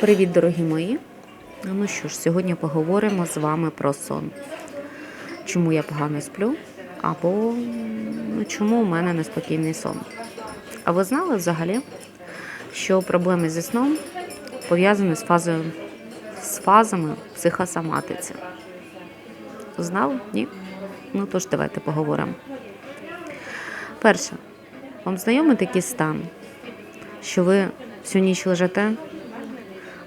Привіт, дорогі мої! Ну що ж, сьогодні поговоримо з вами про сон. Чому я погано сплю, або ну, чому у мене неспокійний сон. А ви знали взагалі, що проблеми зі сном пов'язані з фазою з фазами психосоматиці? Знали? Ні? Ну тож давайте поговоримо. Перше, вам знайомий такий стан, що ви всю ніч лежите?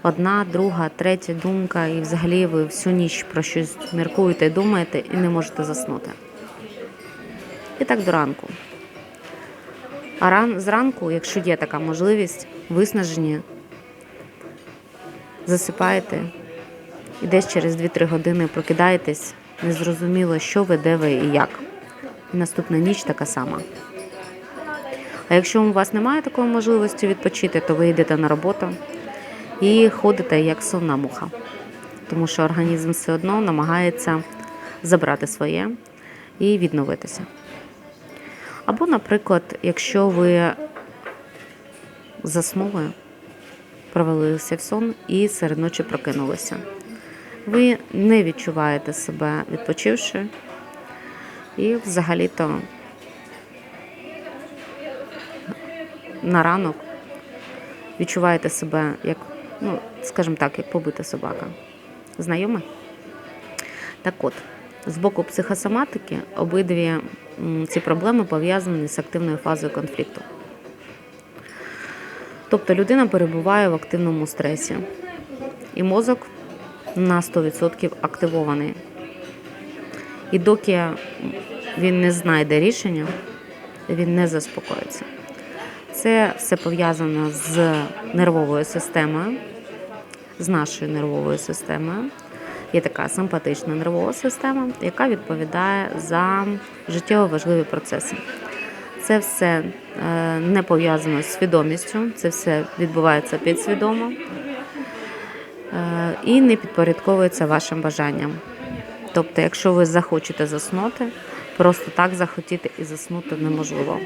Одна, друга, третя думка, і взагалі ви всю ніч про щось міркуєте, думаєте і не можете заснути. І так до ранку. А ран, зранку, якщо є така можливість, виснажені, засипаєте і десь через 2-3 години прокидаєтесь, незрозуміло, що ви, де ви і як. І наступна ніч така сама. А якщо у вас немає такої можливості відпочити, то ви йдете на роботу і ходите як сонна муха, тому що організм все одно намагається забрати своє і відновитися. Або, наприклад, якщо ви заснули, провалилися в сон і серед ночі прокинулися, ви не відчуваєте себе відпочивши, і взагалі-то на ранок відчуваєте себе як ну, скажімо так, як побита собака. Знайоме? Так от, з боку психосоматики обидві ці проблеми пов'язані з активною фазою конфлікту. Тобто людина перебуває в активному стресі, і мозок на 100% активований. І доки він не знайде рішення, він не заспокоїться. Це все пов'язано з нервовою системою, з нашою нервовою системою. Є така симпатична нервова система, яка відповідає за життєво важливі процеси. Це все е, не пов'язано з свідомістю, це все відбувається підсвідомо е, і не підпорядковується вашим бажанням. Тобто, якщо ви захочете заснути, просто так захотіти і заснути неможливо.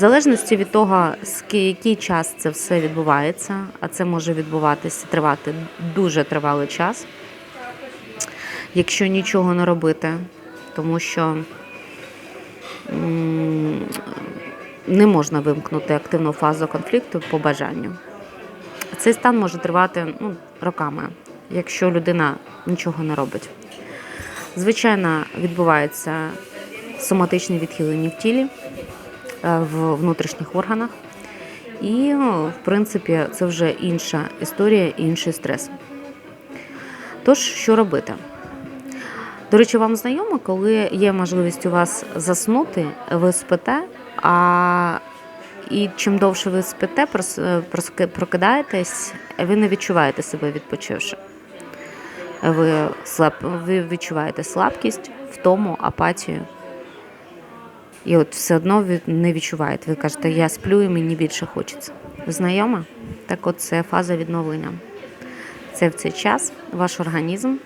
В залежності від того, який час це все відбувається, а це може відбуватися, тривати дуже тривалий час, якщо нічого не робити, тому що не можна вимкнути активну фазу конфлікту по бажанню. Цей стан може тривати ну, роками, якщо людина нічого не робить. Звичайно, відбувається соматичні відхилення в тілі. Е, в внутрішніх органах. І, ну, в принципі, це вже інша історія, інший стрес. Тож, що робити? До речі, вам знайомо, коли є можливість у вас заснути, ви спите, а і чим довше ви спите, прокидаєтесь, ви не відчуваєте себе відпочивши. Ви слаб, ви відчуваєте слабкість, втому, апатію. І от все одно не відчуваєте. Ви кажете, я сплю і мені більше хочеться. Знайома? Так от це фаза відновлення. Це в цей час ваш організм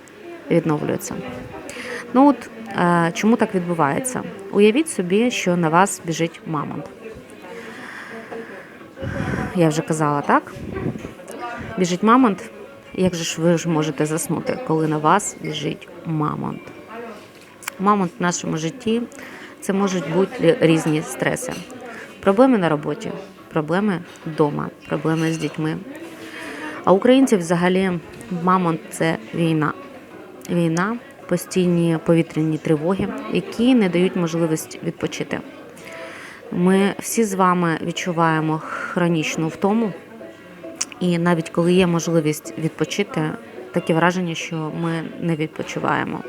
відновлюється. Ну от е, чому так відбувається? Уявіть собі, що на вас біжить мамонт. Я вже казала, так? Біжить мамонт. Як же ж ви ж можете заснути, коли на вас біжить мамонт? Мамонт в нашому житті це можуть бути різні стреси. Проблеми на роботі, проблеми вдома, проблеми з дітьми. А українців взагалі мамонт це війна. Війна, постійні повітряні тривоги, які не дають можливість відпочити. Ми всі з вами відчуваємо хронічну втому, і навіть коли є можливість відпочити, таке враження, що ми не відпочиваємо.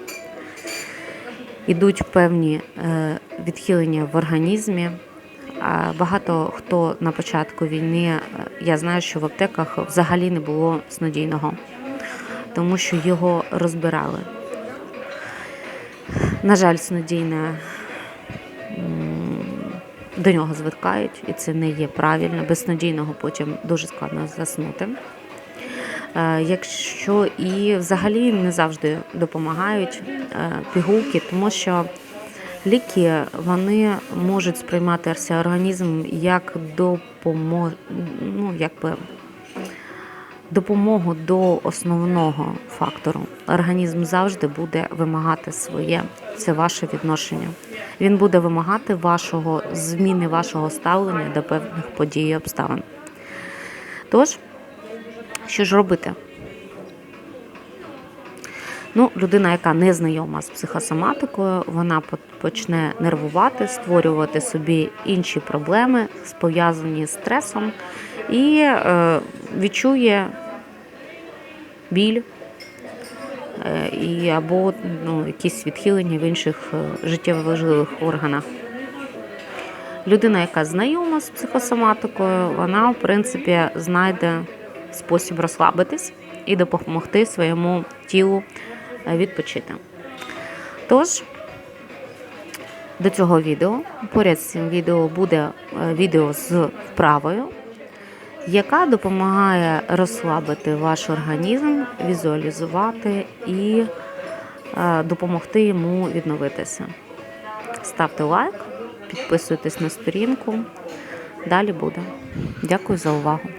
Ідуть певні е, відхилення в організмі. Багато хто на початку війни, е, я знаю, що в аптеках взагалі не було снодійного, тому що його розбирали. На жаль, снодійне до нього звикають, і це не є правильно. Без снодійного потім дуже складно заснути. Е, якщо і взагалі не завжди допомагають е, пігулки, тому що ліки вони можуть сприйматися організмом як допомог, ну якби допомогу до основного фактору. Організм завжди буде вимагати своє. Це ваше відношення. Він буде вимагати вашого зміни вашого ставлення до певних подій і обставин. Тож, що ж робити? Ну, людина, яка не знайома з психосоматикою, вона по- почне нервувати, створювати собі інші проблеми, пов'язані з стресом, і е, відчує біль е, і або ну, якісь відхилення в інших е, життєво важливих органах. Людина, яка знайома з психосоматикою, вона, в принципі, знайде спосіб розслабитись і допомогти своєму тілу е, відпочити. Тож, до цього відео, поряд з цим відео буде е, відео з вправою, яка допомагає розслабити ваш організм, візуалізувати і е, допомогти йому відновитися. Ставте лайк, підписуйтесь на сторінку. Далі буде. Дякую за увагу.